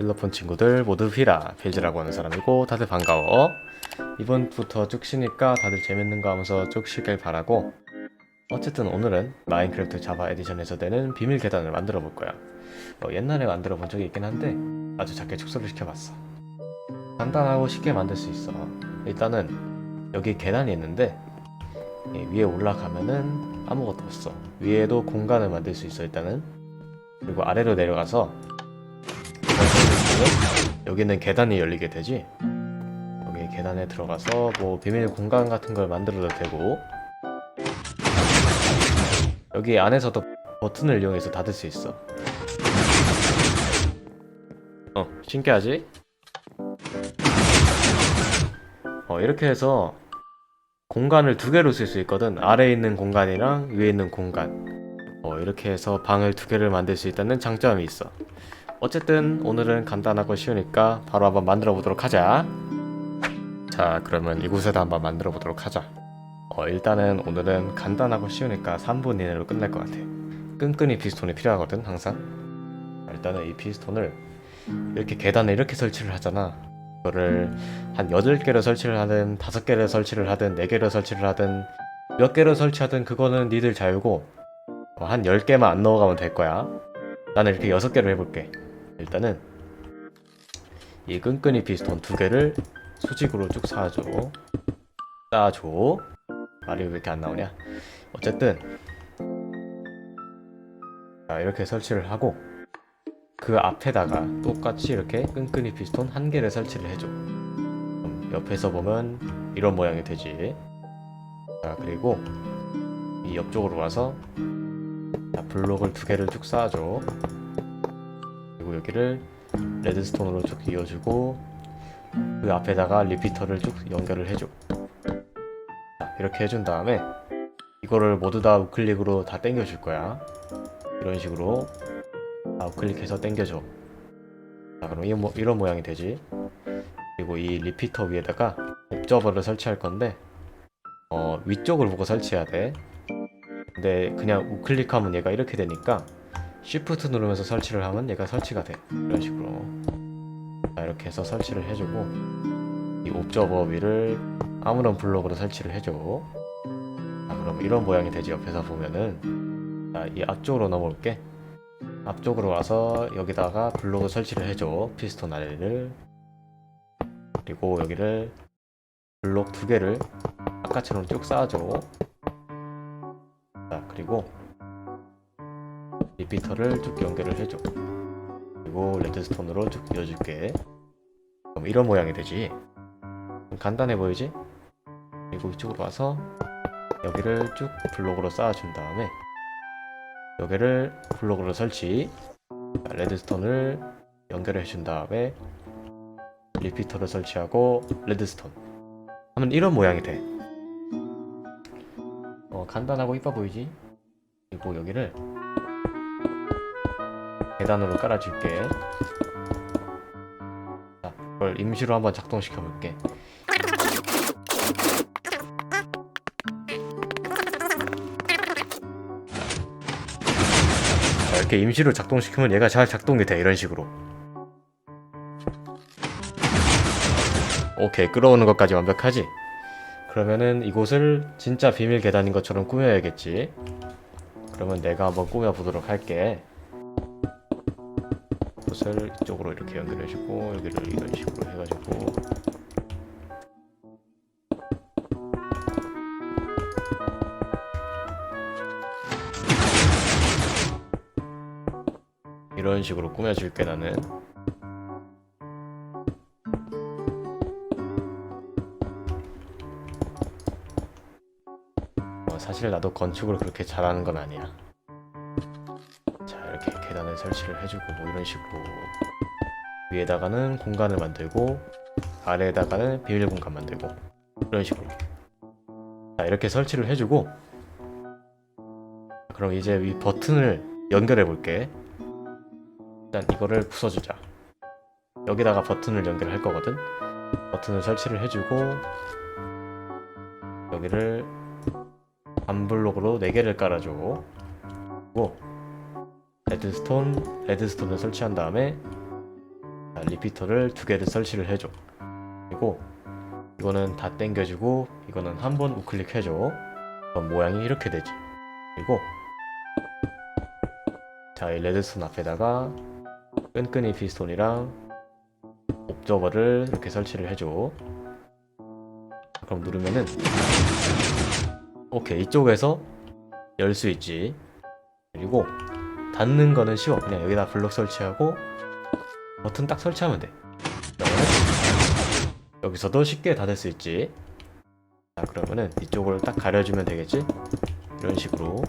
필로폰 친구들 모두 휘라 빌즈라고 하는 사람이고 다들 반가워. 이번 부터 쭉 쉬니까 다들 재밌는 거 하면서 쭉 쉬길 바라고. 어쨌든 오늘은 마인크래프트 자바 에디션에서 되는 비밀 계단을 만들어 볼 거야. 어, 옛날에 만들어 본 적이 있긴 한데 아주 작게 축소를 시켜봤어. 간단하고 쉽게 만들 수 있어. 일단은 여기 계단이 있는데 이 위에 올라가면은 아무것도 없어. 위에도 공간을 만들 수 있어 일단은. 그리고 아래로 내려가서 여기는 계단이 열리게 되지? 여기 계단에 들어가서 뭐 비밀 공간 같은 걸 만들어도 되고. 여기 안에서도 버튼을 이용해서 닫을 수 있어. 어 신기하지? 어 이렇게 해서 공간을 두 개로 쓸 수 있거든. 아래에 있는 공간이랑 위에 있는 공간. 어, 이렇게 해서 방을 두 개를 만들 수 있다는 장점이 있어 어쨌든 오늘은 간단하고 쉬우니까 바로 한번 만들어 보도록 하자. 자, 그러면 이곳에다 한번 만들어 보도록 하자. 어, 일단은 오늘은 간단하고 쉬우니까 3분 이내로 끝날 것 같아. 끈끈이 피스톤이 필요하거든, 항상. 자, 일단은 이 피스톤을 이렇게 계단에 이렇게 설치를 하잖아. 이거를 한 8개를 설치를 하든 5개를 설치를 하든 4개를 설치를 하든 몇 개를 설치하든 그거는 니들 자유고 어, 한 10개만 안 넣어가면 될 거야. 나는 이렇게 6개를 해볼게. 일단은 이 끈끈이 피스톤 두 개를 수직으로 쭉 쌓아줘. 쌓아줘. 말이 왜 이렇게 안 나오냐? 어쨌든 자 이렇게 설치를 하고 그 앞에다가 똑같이 이렇게 끈끈이 피스톤 한 개를 설치를 해줘. 옆에서 보면 이런 모양이 되지. 자 그리고 이 옆쪽으로 와서 자, 블록을 두 개를 쭉 쌓아줘 그리고 여기를 레드스톤으로 쭉 이어주고 그 앞에다가 리피터를 쭉 연결을 해줘. 자, 이렇게 해준 다음에 이거를 모두 다 우클릭으로 다 당겨줄 거야. 이런 식으로 다 우클릭해서 당겨줘. 자 그럼 이 모, 이런 모양이 되지. 그리고 이 리피터 위에다가 옵저버를 설치할 건데 어, 위쪽을 보고 설치해야 돼. 근데 그냥 우클릭하면 얘가 이렇게 되니까 Shift 누르면서 설치를 하면 얘가 설치가 돼. 이런 식으로. 자 이렇게 해서 설치를 해주고 이 옵저버 위를 아무런 블록으로 설치를 해줘. 자 그럼 이런 모양이 되지 옆에서 보면은. 자이 앞쪽으로 넘어올게. 앞쪽으로 와서 여기다가 블록을 설치를 해줘. 피스톤 아래를. 그리고 여기를 블록 두 개를 아까처럼 쭉 쌓아줘. 자 그리고 리피터를 쭉 연결을 해줘. 그리고 레드스톤으로 쭉 이어줄게. 그럼 이런 모양이 되지. 좀 간단해 보이지? 그리고 이쪽으로 와서 여기를 쭉 블록으로 쌓아준 다음에 여기를 블록으로 설치. 자, 레드스톤을 연결해 준 다음에 리피터를 설치하고 레드스톤. 하면 이런 모양이 돼. 어, 간단하고 이뻐 보이지? 그리고 여기를 계단으로 깔아줄게. 자, 이걸 임시로 한번 작동시켜 볼게. 자, 이렇게 임시로 작동시키면 얘가 잘 작동이 돼 이런 식으로. 오케이 끌어오는 것까지 완벽하지? 그러면은 이곳을 진짜 비밀 계단인 것처럼 꾸며야겠지. 그러면 내가 한번 꾸며 보도록 할게. 곳을 이쪽으로 이렇게 연결해주고 여기를 이런 식으로 해가지고. 이런 식으로 꾸며줄게 나는. 어, 사실 나도 건축을 그렇게 잘하는 건 아니야. 자 이렇게 계단을 설치를 해주고 뭐 이런 식으로. 위에다가는 공간을 만들고 아래에다가는 비밀 공간 만들고 이런 식으로. 자 이렇게 설치를 해주고 그럼 이제 이 버튼을 연결해 볼게. 일단 이거를 부숴주자. 여기다가 버튼을 연결할 거거든. 버튼을 설치를 해주고 여기를 반블록으로 4개를 깔아줘. 그리고 레드스톤, 레드스톤을 설치한 다음에 리피터를 두 개를 설치를 해줘. 그리고 이거는 다 당겨주고 이거는 한 번 우클릭 해줘. 그럼 모양이 이렇게 되지. 그리고 자, 이 레드스톤 앞에다가 끈끈이 피스톤이랑 옵저버를 이렇게 설치를 해줘. 그럼 누르면은 오케이 이쪽에서 열 수 있지. 그리고 닫는 거는 쉬워. 그냥 여기다 블록 설치하고 버튼 딱 설치하면 돼. 여기서도 쉽게 닫을 수 있지. 자 그러면은 이쪽을 딱 가려주면 되겠지. 이런 식으로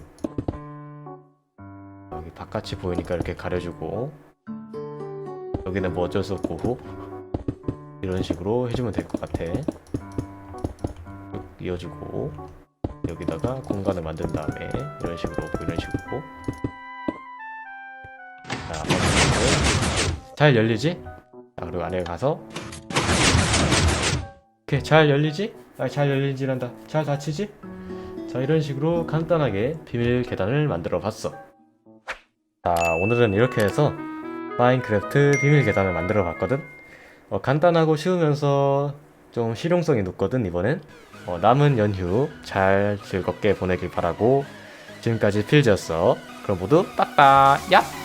여기 바깥이 보이니까 이렇게 가려주고 여기는 뭐 어쩔 수 없고 후 이런 식으로 해주면 될 것 같아. 쭉 이어주고 여기다가 공간을 만든 다음에 이런 식으로 이런 식으로 잘 열리지? 자, 그리고 안에 가서 이렇게 잘 열리지? 아, 잘 열리지란다. 잘 닫히지? 자, 이런 식으로 간단하게 비밀 계단을 만들어 봤어. 자, 오늘은 이렇게 해서 마인크래프트 비밀 계단을 만들어 봤거든. 어, 간단하고 쉬우면서 좀 실용성이 높거든 이번엔. 어, 남은 연휴 잘 즐겁게 보내길 바라고 지금까지 필즈였어. 그럼 모두 빠빠 야!